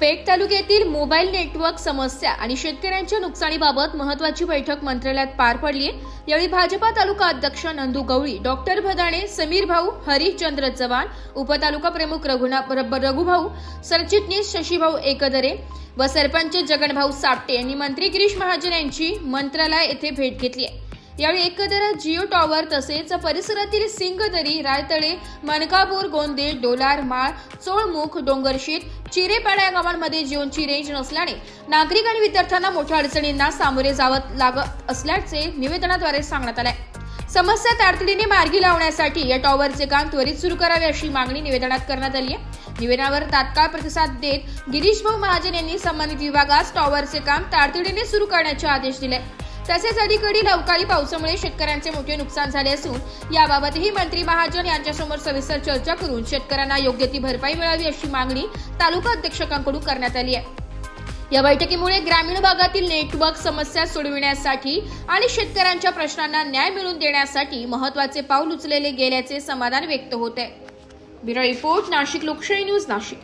पेठ तालुक्यातील mobile network समस्या आणि शेतकऱ्यांच्या नुकसानीबाबत महत्वाची बैठक मंत्रालयात पार पडली आहे. यावेळी भाजपा तालुका अध्यक्ष नंदू गवळी डॉक्टर भदाणे समीर भाऊ हरिश्चंद्र चव्हाण उपतालुका प्रमुख रघुना रघुभाऊ सरचिटणीस शशीभाऊ एकदरे व सरपंच जगनभाऊ सापटे यांनी मंत्री गिरीश महाजन यांची मंत्रालय येथे भेट घेतली आहे. यावेळी एकदरा जिओ टॉवर तसेच परिसरातील सिंगदरी रायतळे मनकापूर गोंदे डोलार माळ चोळमुख डोंगरशीत चिरेपाडा या गावांमध्ये जिओची रेंज नसल्याने नागरिक आणि विद्यार्थ्यांना मोठ्या अडचणींना सामोरे जावं लागत असल्याचे निवेदनाद्वारे सांगण्यात आले समस्या तातडीने मार्गी लावण्यासाठी या टॉवरचे काम त्वरित सुरू करावे अशी मागणी निवेदनात करण्यात आली आहे निवेदनावर तात्काळ प्रतिसाद देत गिरीश भाऊ महाजन यांनी संबंधित विभागास टॉवरचे काम तातडीने सुरू करण्याचे आदेश दिले तसेच अलीकडील अवकाळी पावसामुळे शेतकऱ्यांचे मोठे नुकसान झाले असून याबाबतही मंत्री महाजन यांच्यासमोर सविस्तर चर्चा करून शेतकऱ्यांना योग्य ती भरपाई मिळावी अशी मागणी तालुका अध्यक्षकांकडून करण्यात आली आहे. या बैठकीमुळे ग्रामीण भागातील नेटवर्क समस्या सोडविण्यासाठी आणि शेतकऱ्यांच्या प्रश्नांना न्याय मिळवून देण्यासाठी महत्त्वाचे पाऊल उचलेले गेल्याचे समाधान व्यक्त होत आहे. ब्युरो रिपोर्ट नाशिक लोकशाही न्यूज नाशिक.